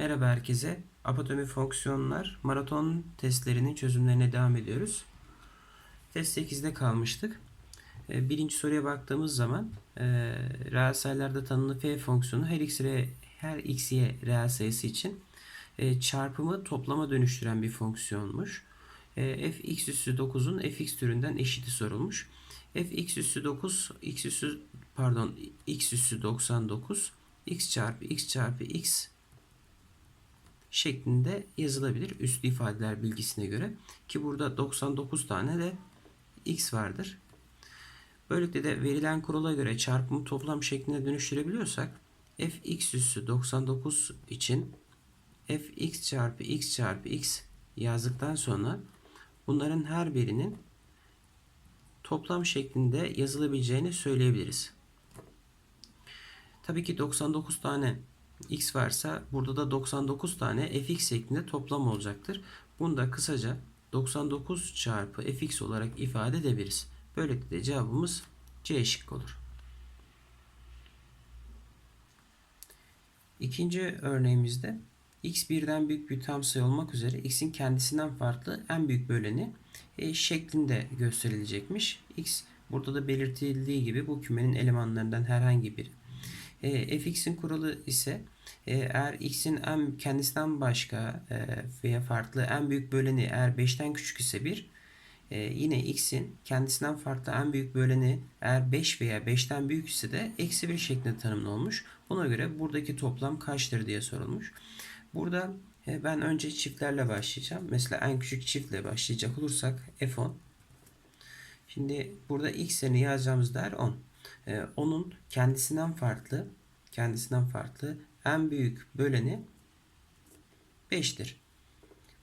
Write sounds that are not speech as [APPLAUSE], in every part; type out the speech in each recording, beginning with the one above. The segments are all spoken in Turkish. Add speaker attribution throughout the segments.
Speaker 1: Merhaba herkese. Apatomi fonksiyonlar maraton testlerinin çözümlerine devam ediyoruz. Test 8'de kalmıştık. Ee, Birinci soruya baktığımız zaman e, reel sayılarda tanımlı f fonksiyonu her x, re- her x, y reel sayısı için e, çarpımı toplama dönüştüren bir fonksiyonmuş. E, f x üssü 9'un fx türünden eşiti sorulmuş. f x üssü 9 x üssü pardon x üssü 99 x çarpı x çarpı x şeklinde yazılabilir üslü ifadeler bilgisine göre ki burada 99 tane de x vardır. Böylelikle de verilen kurala göre çarpımı toplam şekline dönüştürebiliyorsak f x üssü 99 için f x çarpı x çarpı x yazdıktan sonra bunların her birinin toplam şeklinde yazılabileceğini söyleyebiliriz. Tabii ki 99 tane x varsa burada da 99 tane fx şeklinde toplam olacaktır. Bunu da kısaca 99 çarpı fx olarak ifade edebiliriz. Böylelikle de cevabımız C şıkkı olur. İkinci örneğimizde x birden büyük bir tam sayı olmak üzere x'in kendisinden farklı en büyük böleni e, şeklinde gösterilecekmiş. x burada da belirtildiği gibi bu kümenin elemanlarından herhangi biri. E, fx'in kuralı ise e, eğer x'in en kendisinden başka e, veya farklı en büyük böleni eğer 5'ten küçük ise 1 e, yine x'in kendisinden farklı en büyük böleni eğer 5 veya 5'ten büyük ise de eksi 1 şeklinde tanımlanmış. Buna göre buradaki toplam kaçtır diye sorulmuş. Burada e, ben önce çiftlerle başlayacağım. Mesela en küçük çiftle başlayacak olursak f10. Şimdi burada x yerine yazacağımız değer 10. E, onun kendisinden farklı kendisinden farklı en büyük böleni 5'tir.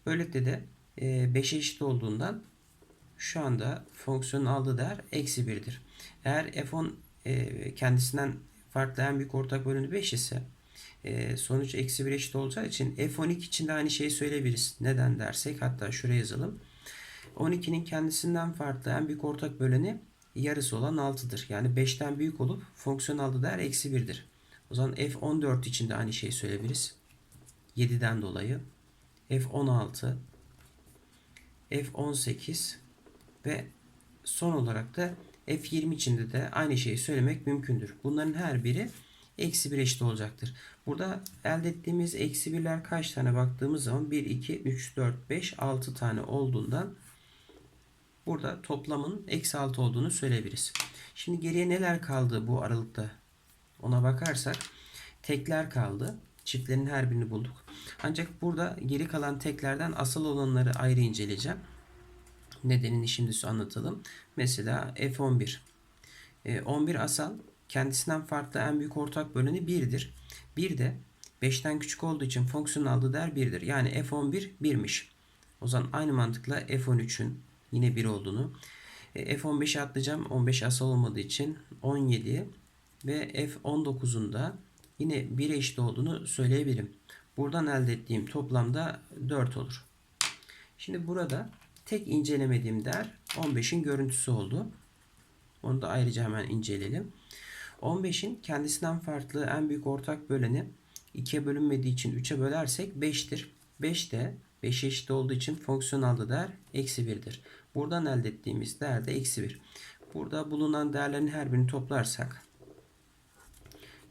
Speaker 1: Böylelikle de e, 5'e eşit olduğundan şu anda fonksiyonun aldığı değer eksi 1'dir. Eğer f10 e, kendisinden farklı en büyük ortak bölümü 5 ise e, sonuç eksi 1 eşit olacağı için f12 için de aynı şeyi söyleyebiliriz. Neden dersek hatta şuraya yazalım. 12'nin kendisinden farklı en büyük ortak böleni yarısı olan 6'dır. Yani 5'ten büyük olup fonksiyon aldığı değer eksi 1'dir. O zaman f14 için de aynı şeyi söyleyebiliriz. 7'den dolayı f16 f18 ve son olarak da F20 içinde de aynı şeyi söylemek mümkündür. Bunların her biri eksi 1 eşit olacaktır. Burada elde ettiğimiz eksi 1'ler kaç tane baktığımız zaman 1, 2, 3, 4, 5, 6 tane olduğundan burada toplamın eksi 6 olduğunu söyleyebiliriz. Şimdi geriye neler kaldı bu aralıkta ona bakarsak tekler kaldı. Çiftlerin her birini bulduk. Ancak burada geri kalan teklerden asıl olanları ayrı inceleyeceğim. Nedenini şimdi anlatalım. Mesela F11. E, 11 asal kendisinden farklı en büyük ortak böleni 1'dir. 1 de 5'ten küçük olduğu için fonksiyonun aldığı değer 1'dir. Yani F11 1'miş. O zaman aynı mantıkla F13'ün yine 1 olduğunu. E, F15'i atlayacağım. 15 asal olmadığı için 17 ve F19'un da yine 1 eşit olduğunu söyleyebilirim. Buradan elde ettiğim toplamda 4 olur. Şimdi burada tek incelemediğim değer 15'in görüntüsü oldu. Onu da ayrıca hemen inceleyelim. 15'in kendisinden farklı en büyük ortak böleni 2'ye bölünmediği için 3'e bölersek 5'tir. 5 de 5 eşit olduğu için fonksiyon aldığı değer eksi 1'dir. Buradan elde ettiğimiz değer de eksi 1. Burada bulunan değerlerin her birini toplarsak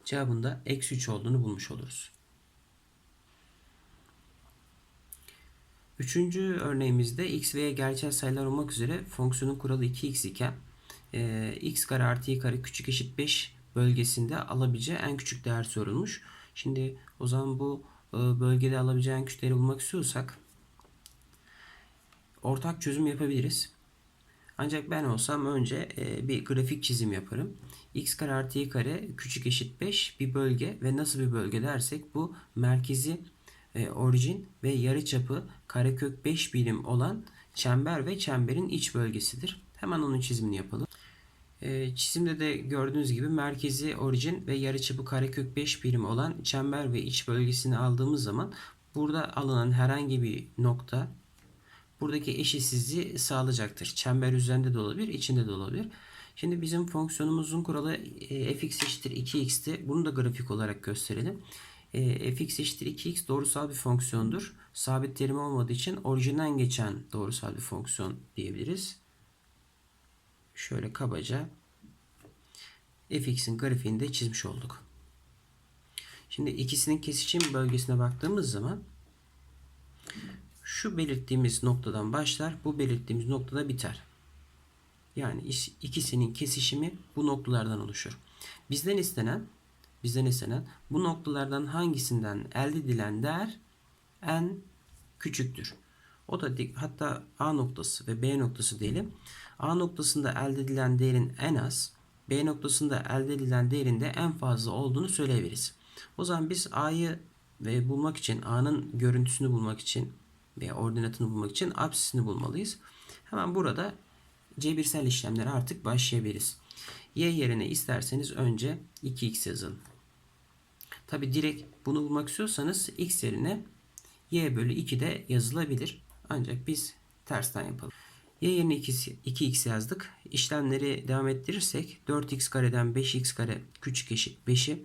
Speaker 1: cevabında eksi 3 olduğunu bulmuş oluruz. Üçüncü örneğimizde x ve y gerçel sayılar olmak üzere fonksiyonun kuralı 2x iken e, x kare artı y kare küçük eşit 5 bölgesinde alabileceği en küçük değer sorulmuş. Şimdi o zaman bu e, bölgede alabileceği en küçük değeri bulmak istiyorsak ortak çözüm yapabiliriz. Ancak ben olsam önce e, bir grafik çizim yaparım. x kare artı y kare küçük eşit 5 bir bölge ve nasıl bir bölge dersek bu merkezi e, orijin ve yarıçapı karekök 5 birim olan çember ve çemberin iç bölgesidir. Hemen onun çizimini yapalım. E, çizimde de gördüğünüz gibi merkezi orijin ve yarıçapı karekök 5 birim olan çember ve iç bölgesini aldığımız zaman burada alınan herhangi bir nokta buradaki eşitsizliği sağlayacaktır. Çember üzerinde de olabilir, içinde de olabilir. Şimdi bizim fonksiyonumuzun kuralı e, fx eşittir 2x'ti. Bunu da grafik olarak gösterelim. E, fx eşittir 2x doğrusal bir fonksiyondur. Sabit terim olmadığı için orijinden geçen doğrusal bir fonksiyon diyebiliriz. Şöyle kabaca fx'in grafiğini de çizmiş olduk. Şimdi ikisinin kesişim bölgesine baktığımız zaman şu belirttiğimiz noktadan başlar, bu belirttiğimiz noktada biter. Yani ikisinin kesişimi bu noktalardan oluşur. Bizden istenen bizden istenen bu noktalardan hangisinden elde edilen değer en küçüktür. O da hatta A noktası ve B noktası diyelim. A noktasında elde edilen değerin en az, B noktasında elde edilen değerin de en fazla olduğunu söyleyebiliriz. O zaman biz A'yı ve bulmak için A'nın görüntüsünü bulmak için veya ordinatını bulmak için apsisini bulmalıyız. Hemen burada cebirsel işlemlere artık başlayabiliriz. Y yerine isterseniz önce 2x yazın. Tabi direkt bunu bulmak istiyorsanız x yerine y bölü 2 de yazılabilir. Ancak biz tersten yapalım. Y yerine 2x yazdık. İşlemleri devam ettirirsek 4x kareden 5x kare küçük eşit 5'i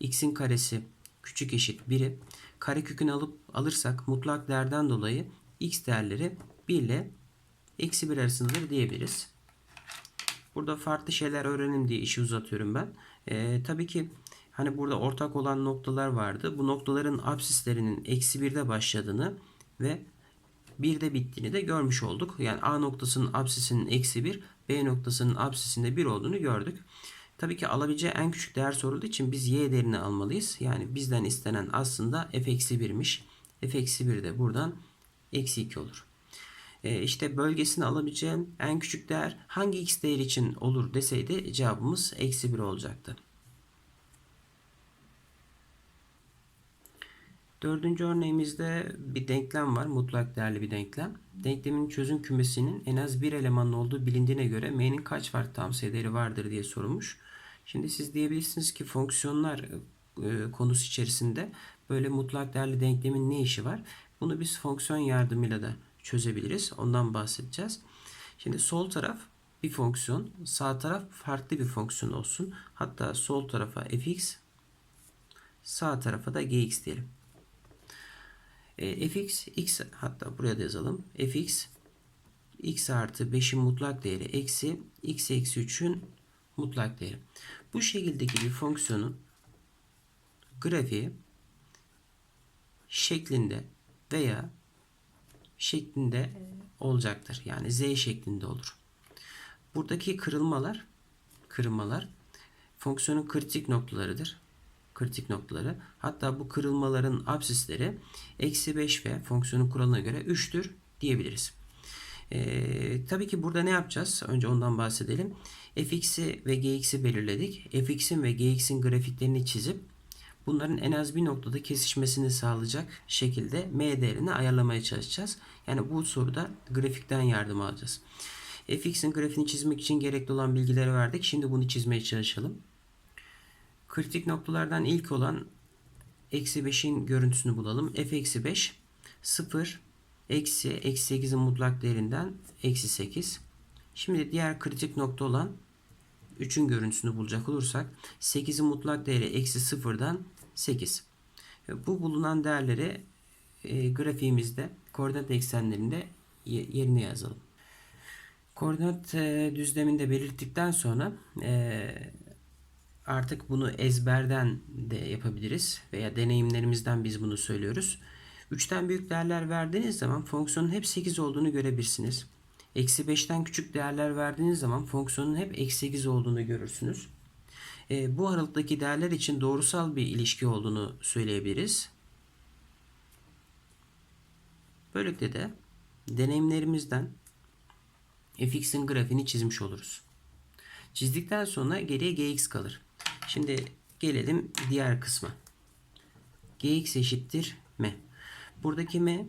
Speaker 1: x'in karesi küçük eşit 1'i kare kökünü alıp alırsak mutlak değerden dolayı x değerleri 1 ile eksi 1 arasındadır diyebiliriz. Burada farklı şeyler öğrenin diye işi uzatıyorum ben. Ee, tabii ki hani burada ortak olan noktalar vardı. Bu noktaların absislerinin eksi 1'de başladığını ve 1'de bittiğini de görmüş olduk. Yani A noktasının absisinin eksi 1, B noktasının absisinde 1 olduğunu gördük. Tabii ki alabileceği en küçük değer sorulduğu için biz y değerini almalıyız. Yani bizden istenen aslında f eksi 1'miş. f eksi 1 de buradan eksi 2 olur. E, işte bölgesini alabileceğim en küçük değer hangi x değer için olur deseydi cevabımız eksi 1 olacaktı. Dördüncü örneğimizde bir denklem var. Mutlak değerli bir denklem. Denklemin çözüm kümesinin en az bir elemanlı olduğu bilindiğine göre m'nin kaç farklı tam sayı değeri vardır diye sorulmuş. Şimdi siz diyebilirsiniz ki fonksiyonlar e, konusu içerisinde böyle mutlak değerli denklemin ne işi var? Bunu biz fonksiyon yardımıyla da çözebiliriz. Ondan bahsedeceğiz. Şimdi sol taraf bir fonksiyon, sağ taraf farklı bir fonksiyon olsun. Hatta sol tarafa fx, sağ tarafa da gx diyelim. E, fx, x hatta buraya da yazalım. fx, x artı 5'in mutlak değeri eksi x eksi 3'ün mutlak değeri. Bu şekildeki bir fonksiyonun grafiği şeklinde veya şeklinde olacaktır. Yani z şeklinde olur. Buradaki kırılmalar kırılmalar fonksiyonun kritik noktalarıdır. Kritik noktaları. Hatta bu kırılmaların absisleri eksi 5 ve fonksiyonun kuralına göre 3'tür diyebiliriz. Ee, tabii ki burada ne yapacağız? Önce ondan bahsedelim. fx'i ve gx'i belirledik. fx'in ve gx'in grafiklerini çizip bunların en az bir noktada kesişmesini sağlayacak şekilde m değerini ayarlamaya çalışacağız. Yani bu soruda grafikten yardım alacağız. fx'in grafiğini çizmek için gerekli olan bilgileri verdik. Şimdi bunu çizmeye çalışalım. Kritik noktalardan ilk olan eksi 5'in görüntüsünü bulalım. f eksi 5 0 eksi eksi 8'in mutlak değerinden eksi 8. Şimdi diğer kritik nokta olan 3'ün görüntüsünü bulacak olursak 8'in mutlak değeri eksi 0'dan 8. Bu bulunan değerleri e, grafiğimizde koordinat eksenlerinde yerine yazalım. Koordinat e, düzleminde belirttikten sonra e, artık bunu ezberden de yapabiliriz veya deneyimlerimizden biz bunu söylüyoruz. 3'ten büyük değerler verdiğiniz zaman fonksiyonun hep 8 olduğunu görebilirsiniz. Eksi 5'ten küçük değerler verdiğiniz zaman fonksiyonun hep eksi 8 olduğunu görürsünüz. E, bu aralıktaki değerler için doğrusal bir ilişki olduğunu söyleyebiliriz. Böylelikle de deneyimlerimizden fx'in grafiğini çizmiş oluruz. Çizdikten sonra geriye gx kalır. Şimdi gelelim diğer kısma. gx eşittir m. Buradaki m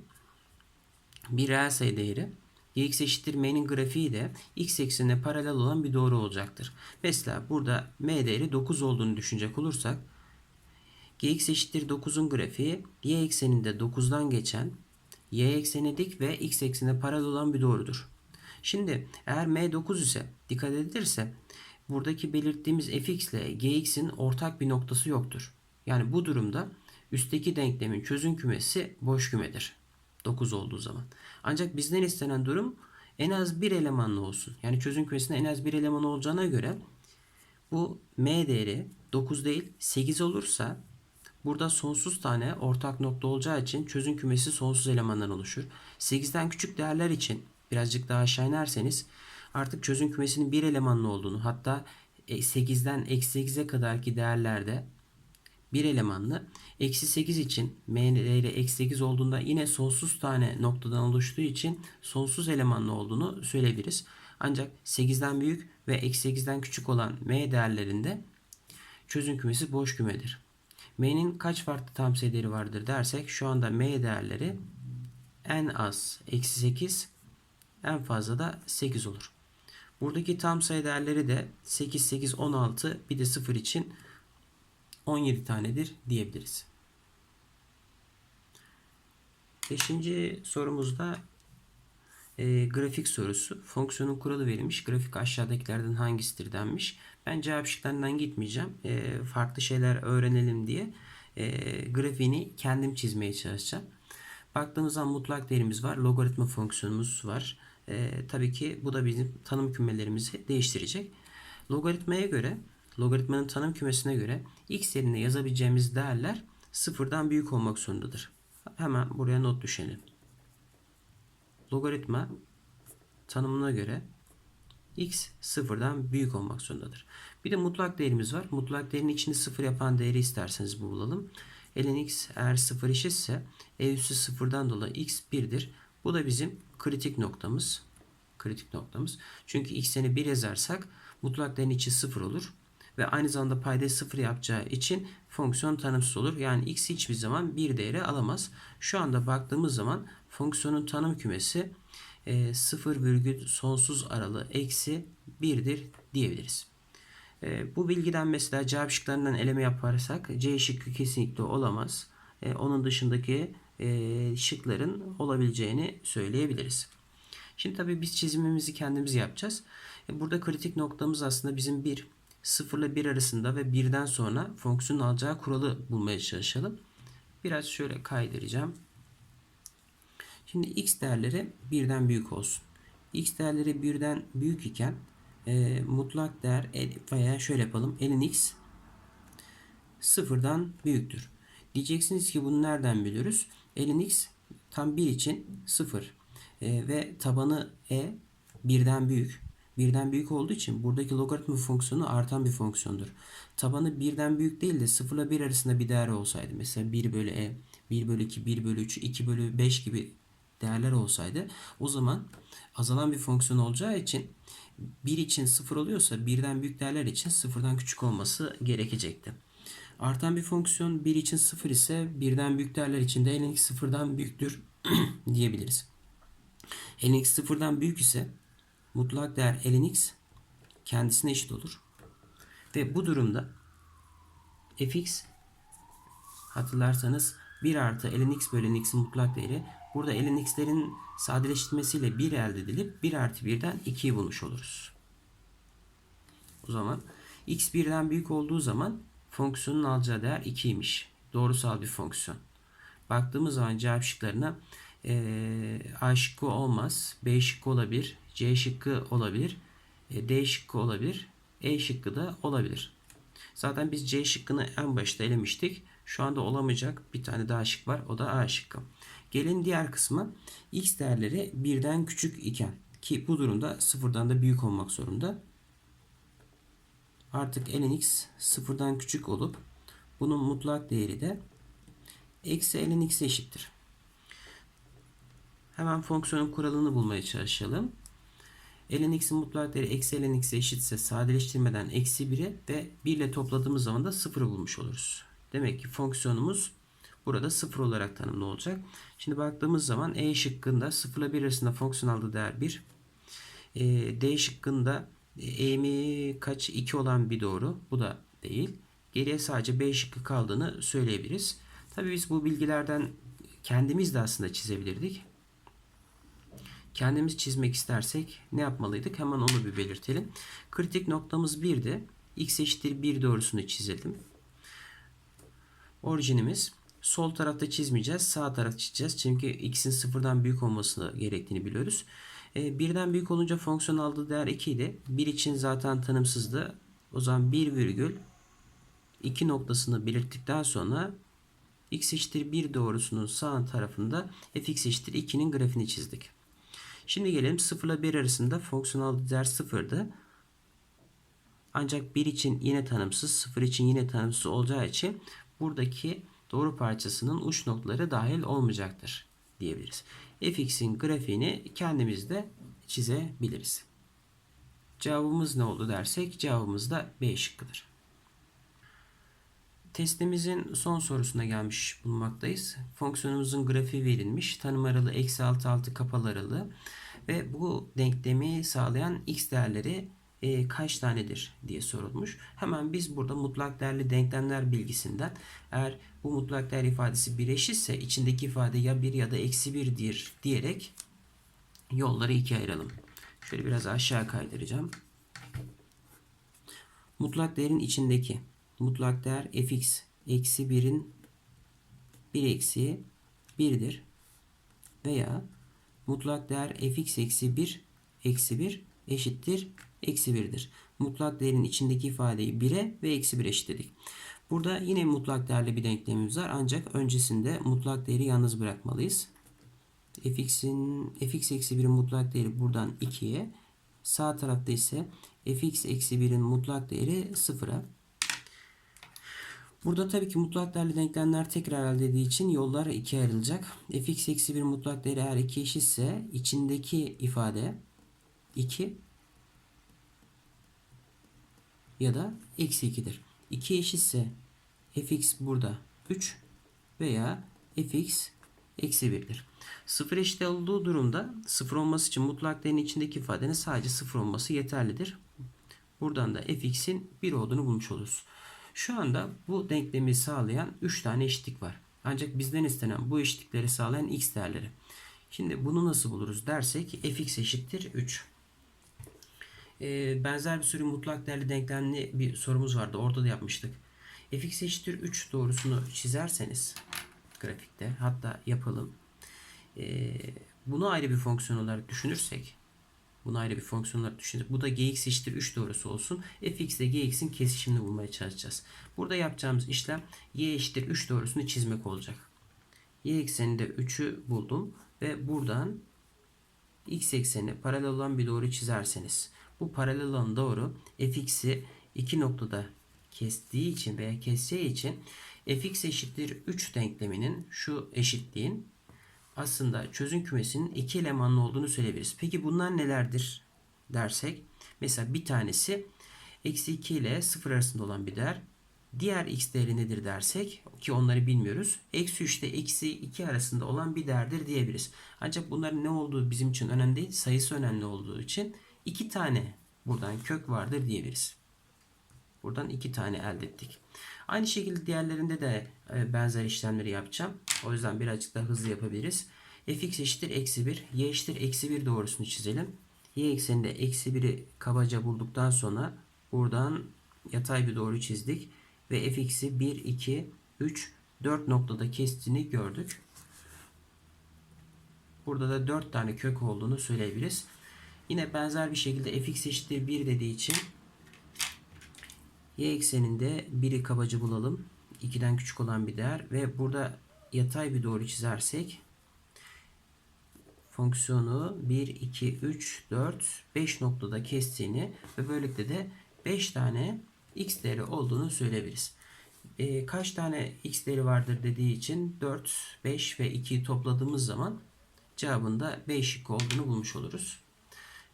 Speaker 1: bir reel sayı değeri. gx eşittir m'nin grafiği de x eksenine paralel olan bir doğru olacaktır. Mesela burada m değeri 9 olduğunu düşünecek olursak gx eşittir 9'un grafiği y ekseninde 9'dan geçen y eksenine dik ve x eksenine paralel olan bir doğrudur. Şimdi eğer m 9 ise dikkat edilirse buradaki belirttiğimiz fx ile gx'in ortak bir noktası yoktur. Yani bu durumda üstteki denklemin çözüm kümesi boş kümedir. 9 olduğu zaman. Ancak bizden istenen durum en az bir elemanlı olsun. Yani çözüm kümesinde en az bir eleman olacağına göre bu m değeri 9 değil 8 olursa burada sonsuz tane ortak nokta olacağı için çözüm kümesi sonsuz elemandan oluşur. 8'den küçük değerler için birazcık daha aşağı inerseniz artık çözüm kümesinin bir elemanlı olduğunu hatta 8'den eksi 8'e kadarki değerlerde bir elemanlı. Eksi 8 için m değeri eksi 8 olduğunda yine sonsuz tane noktadan oluştuğu için sonsuz elemanlı olduğunu söyleyebiliriz. Ancak 8'den büyük ve eksi 8'den küçük olan m değerlerinde çözüm kümesi boş kümedir. m'nin kaç farklı tam sayı değeri vardır dersek şu anda m değerleri en az eksi 8 en fazla da 8 olur. Buradaki tam sayı değerleri de 8, 8, 16 bir de 0 için 17 tanedir diyebiliriz. Beşinci sorumuzda e, grafik sorusu. Fonksiyonun kuralı verilmiş. Grafik aşağıdakilerden hangisidir denmiş. Ben cevap şıklarından gitmeyeceğim. E, farklı şeyler öğrenelim diye e, grafiğini kendim çizmeye çalışacağım. Baktığımız zaman mutlak değerimiz var. Logaritma fonksiyonumuz var. E, tabii ki bu da bizim tanım kümelerimizi değiştirecek. Logaritmaya göre logaritmanın tanım kümesine göre x yerine yazabileceğimiz değerler sıfırdan büyük olmak zorundadır. Hemen buraya not düşelim. Logaritma tanımına göre x sıfırdan büyük olmak zorundadır. Bir de mutlak değerimiz var. Mutlak değerin içini sıfır yapan değeri isterseniz bulalım. ln x eğer sıfır eşitse e üssü sıfırdan dolayı x 1'dir. Bu da bizim kritik noktamız. Kritik noktamız. Çünkü x'ini 1 yazarsak mutlak değerin içi sıfır olur ve aynı zamanda paydayı sıfır yapacağı için fonksiyon tanımsız olur. Yani x hiçbir zaman bir değeri alamaz. Şu anda baktığımız zaman fonksiyonun tanım kümesi e, 0 virgül sonsuz aralığı eksi 1'dir diyebiliriz. E, bu bilgiden mesela cevap şıklarından eleme yaparsak C şıkkı kesinlikle olamaz. E, onun dışındaki e, şıkların olabileceğini söyleyebiliriz. Şimdi tabii biz çizimimizi kendimiz yapacağız. E, burada kritik noktamız aslında bizim bir 0 ile 1 arasında ve 1'den sonra fonksiyonun alacağı kuralı bulmaya çalışalım. Biraz şöyle kaydıracağım. Şimdi x değerleri 1'den büyük olsun. x değerleri 1'den büyük iken e, mutlak değer veya şöyle yapalım. ln x sıfırdan büyüktür. Diyeceksiniz ki bunu nereden biliyoruz? ln x tam 1 için 0 e, ve tabanı e 1'den büyük birden büyük olduğu için buradaki logaritma fonksiyonu artan bir fonksiyondur. Tabanı birden büyük değil de 0 ile 1 arasında bir değer olsaydı mesela 1 bölü e, 1 bölü 2, 1 bölü 3, 2 bölü 5 gibi değerler olsaydı o zaman azalan bir fonksiyon olacağı için 1 için 0 oluyorsa birden büyük değerler için 0'dan küçük olması gerekecekti. Artan bir fonksiyon 1 için 0 ise birden büyük değerler için de ln x 0'dan büyüktür [CLEARS THROAT] diyebiliriz. ln x 0'dan büyük ise mutlak değer ln x kendisine eşit olur. Ve bu durumda fx hatırlarsanız 1 artı ln x bölü ln x'in mutlak değeri burada ln x'lerin sadeleştirmesiyle 1 elde edilip 1 artı 1'den 2'yi bulmuş oluruz. O zaman x 1'den büyük olduğu zaman fonksiyonun alacağı değer 2'ymiş. Doğrusal bir fonksiyon. Baktığımız zaman cevap şıklarına e, A şıkkı olmaz. B şıkkı olabilir. C şıkkı olabilir. E, D şıkkı olabilir. E şıkkı da olabilir. Zaten biz C şıkkını en başta elemiştik. Şu anda olamayacak bir tane daha şık var. O da A şıkkı. Gelin diğer kısma. X değerleri birden küçük iken ki bu durumda sıfırdan da büyük olmak zorunda. Artık ln x sıfırdan küçük olup bunun mutlak değeri de eksi ln x eşittir. Hemen fonksiyonun kuralını bulmaya çalışalım. Ln x'in mutlak değeri eksi ln x'e eşitse sadeleştirmeden eksi 1'i ve 1 ile topladığımız zaman da 0'ı bulmuş oluruz. Demek ki fonksiyonumuz burada 0 olarak tanımlı olacak. Şimdi baktığımız zaman E şıkkında 0 ile 1 arasında fonksiyon aldığı değer 1. E, D şıkkında eğimi kaç 2 olan bir doğru. Bu da değil. Geriye sadece B şıkkı kaldığını söyleyebiliriz. Tabii biz bu bilgilerden kendimiz de aslında çizebilirdik. Kendimiz çizmek istersek ne yapmalıydık? Hemen onu bir belirtelim. Kritik noktamız 1'di. x eşittir 1 doğrusunu çizelim. Orijinimiz Sol tarafta çizmeyeceğiz. Sağ taraf çizeceğiz. Çünkü x'in sıfırdan büyük olması gerektiğini biliyoruz. E, birden büyük olunca fonksiyon aldığı değer 2 idi. 1 için zaten tanımsızdı. O zaman 1 virgül 2 noktasını belirttikten sonra x eşittir 1 doğrusunun sağ tarafında fx eşittir 2'nin grafiğini çizdik. Şimdi gelelim 0 ile 1 arasında fonksiyon aldığı değer 0'dı. Ancak 1 için yine tanımsız, 0 için yine tanımsız olacağı için buradaki doğru parçasının uç noktaları dahil olmayacaktır diyebiliriz. fx'in grafiğini kendimiz de çizebiliriz. Cevabımız ne oldu dersek cevabımız da B şıkkıdır. Testimizin son sorusuna gelmiş bulunmaktayız. Fonksiyonumuzun grafiği verilmiş. Tanım aralığı eksi 6 6 kapalı aralığı ve bu denklemi sağlayan x değerleri e, kaç tanedir diye sorulmuş. Hemen biz burada mutlak değerli denklemler bilgisinden eğer bu mutlak değer ifadesi bir eşitse içindeki ifade ya 1 ya da eksi 1'dir diyerek yolları ikiye ayıralım. Şöyle biraz aşağı kaydıracağım. Mutlak değerin içindeki mutlak değer fx eksi 1'in 1 eksiği 1'dir. Veya mutlak değer fx eksi 1 eksi 1 eşittir eksi 1'dir. Mutlak değerin içindeki ifadeyi 1'e ve eksi 1 eşitledik. Burada yine mutlak değerli bir denklemimiz var. Ancak öncesinde mutlak değeri yalnız bırakmalıyız. fx'in fx eksi 1'in mutlak değeri buradan 2'ye. Sağ tarafta ise fx eksi 1'in mutlak değeri 0'a. Burada tabii ki mutlak değerli denklemler tekrar elde edildiği için yollar ikiye ayrılacak. fx eksi 1 mutlak değeri eğer 2 eşitse içindeki ifade 2 ya da eksi 2'dir. 2 eşitse fx burada 3 veya fx eksi 1'dir. 0 eşit olduğu durumda 0 olması için mutlak değerin içindeki ifadenin sadece 0 olması yeterlidir. Buradan da fx'in 1 olduğunu bulmuş oluruz. Şu anda bu denklemi sağlayan 3 tane eşitlik var. Ancak bizden istenen bu eşitlikleri sağlayan x değerleri. Şimdi bunu nasıl buluruz dersek fx eşittir 3. Ee, benzer bir sürü mutlak değerli denklemli bir sorumuz vardı. Orada da yapmıştık. fx eşittir 3 doğrusunu çizerseniz grafikte hatta yapalım. Ee, bunu ayrı bir fonksiyon olarak düşünürsek bunu ayrı bir fonksiyon olarak düşünürsek bu da gx eşittir 3 doğrusu olsun. fx ile gx'in kesişimini bulmaya çalışacağız. Burada yapacağımız işlem y eşittir 3 doğrusunu çizmek olacak. y ekseninde 3'ü buldum ve buradan x eksenine paralel olan bir doğru çizerseniz bu paralel olan doğru fx'i iki noktada kestiği için veya keseceği için fx eşittir 3 denkleminin şu eşitliğin aslında çözüm kümesinin iki elemanlı olduğunu söyleyebiliriz. Peki bunlar nelerdir dersek mesela bir tanesi eksi 2 ile 0 arasında olan bir değer. Diğer x değeri nedir dersek ki onları bilmiyoruz. Eksi 3 ile eksi 2 arasında olan bir değerdir diyebiliriz. Ancak bunların ne olduğu bizim için önemli değil. Sayısı önemli olduğu için iki tane buradan kök vardır diyebiliriz. Buradan iki tane elde ettik. Aynı şekilde diğerlerinde de e, benzer işlemleri yapacağım. O yüzden birazcık daha hızlı yapabiliriz. fx eşittir eksi 1. y eşittir eksi 1 doğrusunu çizelim. y ekseninde eksi 1'i kabaca bulduktan sonra buradan yatay bir doğru çizdik. Ve fx'i 1, 2, 3, 4 noktada kestiğini gördük. Burada da 4 tane kök olduğunu söyleyebiliriz. Yine benzer bir şekilde fx eşittir 1 dediği için y ekseninde 1'i kabaca bulalım. 2'den küçük olan bir değer ve burada yatay bir doğru çizersek fonksiyonu 1, 2, 3, 4, 5 noktada kestiğini ve böylelikle de 5 tane x değeri olduğunu söyleyebiliriz. E, kaç tane x değeri vardır dediği için 4, 5 ve 2'yi topladığımız zaman cevabında 5 şık olduğunu bulmuş oluruz.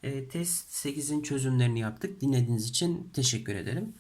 Speaker 1: E, test 8'in çözümlerini yaptık. Dinlediğiniz için teşekkür ederim.